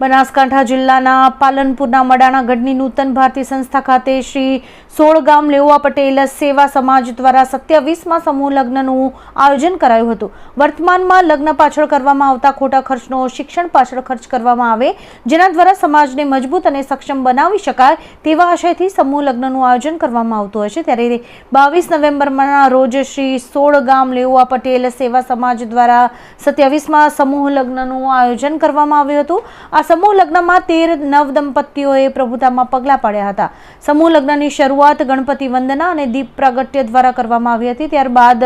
બનાસકાંઠા જિલ્લાના પાલનપુરના મડાણા ગઢની નૂતન ભારતી સંસ્થા ખાતે શ્રી સોળગામ લેવા પટેલ સેવા સમાજ દ્વારા સત્યાવીસમાં સમૂહ લગ્નનું આયોજન કરાયું હતું. વર્તમાનમાં લગ્ન પાછળ કરવામાં આવતા ખોટા ખર્ચનો શિક્ષણ પાછળ ખર્ચ કરવામાં આવે, જેના દ્વારા સમાજને મજબૂત અને સક્ષમ બનાવી શકાય તેવા આશયથી સમૂહ લગ્નનું આયોજન કરવામાં આવતું હશે ત્યારે બાવીસ નવેમ્બરના રોજ શ્રી સોળગામ લેવા પટેલ સેવા સમાજ દ્વારા સત્યાવીસમાં સમૂહ લગ્નનું આયોજન કરવામાં આવ્યું હતું. આ સમૂહ લગ્નમાં તેર નવ દંપતીઓએ પ્રભુતામાં પગલાં પાડ્યા હતા. સમૂહ લગ્નની શરૂઆત ગણપતિ વંદના અને દીપ પ્રાગટ્ય દ્વારા કરવામાં આવી હતી. ત્યારબાદ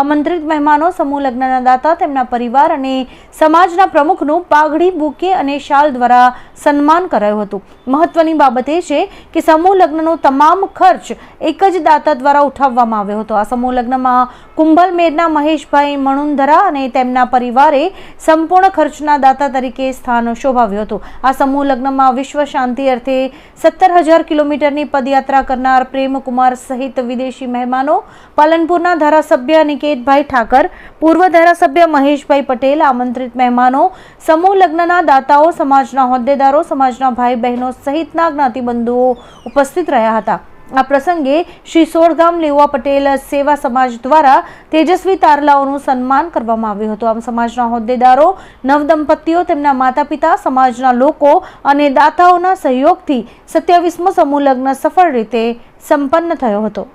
આમંત્રિત મહેમાનો, સમૂહ લગ્નના દાતા, તેમના પરિવાર અને સમાજના પ્રમુખનું પાઘડી, બુકે અને શાલ દ્વારા સન્માન કરાયું હતું. મહત્વની બાબત એ છે કે સમૂહ લગ્નનો તમામ ખર્ચ એક જ દાતા દ્વારા ઉઠાવવામાં આવ્યો હતો. આ સમૂહ લગ્નમાં કુંભલ મેરના મહેશભાઈ મણુંધરા અને તેમના પરિવારે સંપૂર્ણ ખર્ચના દાતા તરીકે સ્થાન શોભાવ્યું હતું. આ સમૂહ લગ્નમાં વિશ્વ શાંતિ અર્થે સત્તર હજાર કિલોમીટરની પદયાત્રા કરનાર પ્રેમકુમાર સહિત વિદેશી મહેમાનો, પાલનપુરના ધારાસભ્ય નિકેતભાઈ ઠાકર, પૂર્વ ધારાસભ્ય મહેશભાઈ પટેલ, આમંત્રિત મહેમાનો, સમૂહ લગ્નના દાતાઓ, સમાજના હોદ્દેદારો, સમાજના ભાઈ બહેનો સહિતના જ્ઞાતિબંધુઓ ઉપસ્થિત રહ્યા હતા. આ પ્રસંગે શ્રી સોળગામ લેવા પટેલ સેવા સમાજ દ્વારા તેજસ્વી તારલાઓનું સન્માન કરવામાં આવ્યું હતું. આમ સમાજના હોદ્દેદારો, નવદંપતીઓ, તેમના માતા પિતા સમાજના લોકો અને દાતાઓના સહયોગથી સત્યાવીસમો સમૂહ લગ્ન સફળ રીતે સંપન્ન થયો હતો.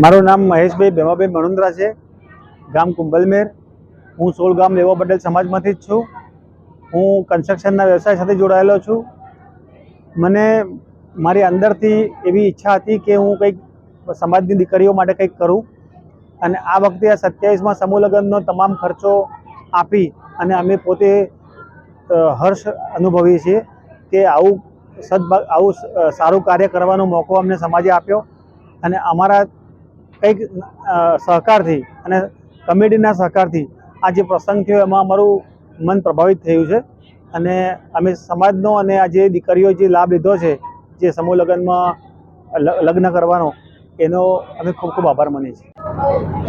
મારું નામ મહેશભાઈ ભેમાભાઈ મણુંદ્રા છે. ગામ કુંભલમેર. હું સોળ ગામ લેવા પટેલ સમાજમાંથી જ છું. હું કન્સ્ટ્રક્શનના વ્યવસાય સાથે જોડાયેલો છું. મને મારી અંદરથી એવી ઈચ્છા હતી કે હું કંઈક સમાજની દીકરીઓ માટે કંઈક કરું. અને આ વખતે આ સત્યાવીસમાં સમૂહ લગ્નનો તમામ ખર્ચો આપી અને અમે પોતે હર્ષ અનુભવીએ છીએ કે આવું સદભાગ આવું સારું કાર્ય કરવાનો મોકો અમને સમાજે આપ્યો. અને અમારા કંઈક સહકારથી અને કમિટીના સહકારથી આ જે પ્રસંગ થયો એમાં અમારું મન પ્રભાવિત થયું છે. અને અમે સમાજનો અને આ જે દીકરીઓ જે લાભ લીધો છે જે સમૂહ લગ્નમાં લગ્ન કરવાનો, એનો અમે ખૂબ ખૂબ આભાર માનીએ છીએ.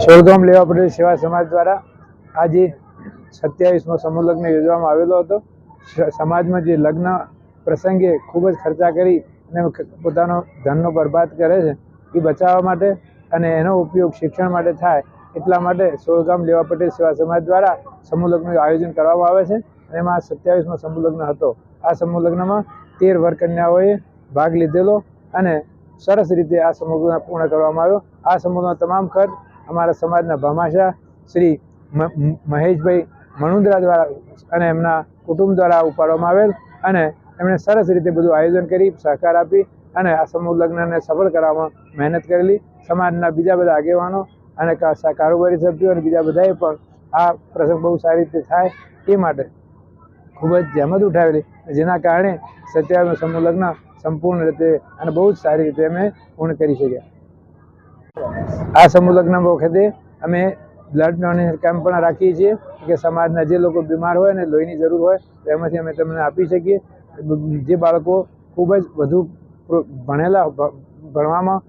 સોરગામ લેવા પટેલ સેવા સમાજ દ્વારા. આજે સત્યાવીસમો સમૂહ લગ્ન યોજવામાં આવેલો હતો. સમાજમાં જે લગ્ન પ્રસંગે ખૂબ જ ખર્ચા કરી અને પોતાનો ધનનો બરબાદ કરે છે, એ બચાવવા માટે અને એનો ઉપયોગ શિક્ષણ માટે થાય, એટલા માટે સોળગામ લેવા પટેલ સેવા સમાજ દ્વારા સમૂહ લગ્નનું આયોજન કરવામાં આવે છે. અને એમાં સત્યાવીસમો સમૂહ લગ્ન હતો. આ સમૂહ લગ્નમાં તેર વર કન્યાઓએ ભાગ લીધેલો અને સરસ રીતે આ સમૂહ પૂર્ણ કરવામાં આવ્યો. આ સમૂહનો તમામ ખર્ચ અમારા સમાજના ભામાશા શ્રી મહેશભાઈ મણુંદ્રા દ્વારા અને એમના કુટુંબ દ્વારા ઉપાડવામાં આવેલ અને એમણે સરસ રીતે બધું આયોજન કરી, સહકાર આપી અને આ સમૂહ લગ્નને સફળ કરવામાં મહેનત કરેલી. સમાજના બીજા બધા આગેવાનો અને કારોબારી સભ્યો અને બીજા બધાએ પણ આ પ્રસંગ બહુ સારી રીતે થાય એ માટે ખૂબ જ જહેમત ઉઠાવેલી. જેના કારણે સત્યાવીસનું સમૂહ લગ્ન સંપૂર્ણ રીતે અને બહુ જ સારી રીતે અમે પૂર્ણ કરી શક્યા. આ સમૂહ વખતે અમે બ્લડ ડોનેશન કેમ્પ પણ રાખીએ છીએ કે સમાજના જે લોકો બીમાર હોય અને લોહીની જરૂર હોય, તો એમાંથી અમે તમને આપી શકીએ. જે બાળકો ખૂબ જ વધુ ભણેલા ભણવામાં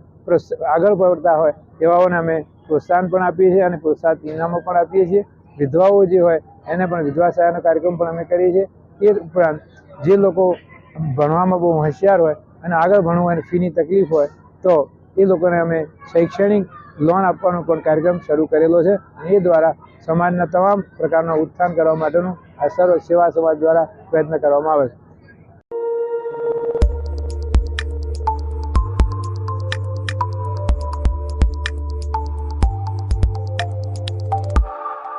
આગળ પડતા હોય, એવાઓને અમે પ્રોત્સાહન પણ આપીએ છીએ અને પ્રોત્સાહન ઇનામો પણ આપીએ છીએ. વિધવાઓ જે હોય, એને પણ વિધવા સહાયનો કાર્યક્રમ પણ અમે કરીએ છીએ. એ ઉપરાંત જે લોકો ભણવામાં બહુ હોશિયાર હોય અને આગળ ભણવું હોય ફીની તકલીફ હોય તો એ લોકોને અમે શૈક્ષણિક લોન આપવાનો પણ કાર્યક્રમ શરૂ કરેલો છે. અને એ દ્વારા સમાજના તમામ પ્રકારનો ઉત્થાન કરવા માટેનું આ સર્વ સેવા સમાજ દ્વારા પ્રયત્ન કરવામાં આવે છે.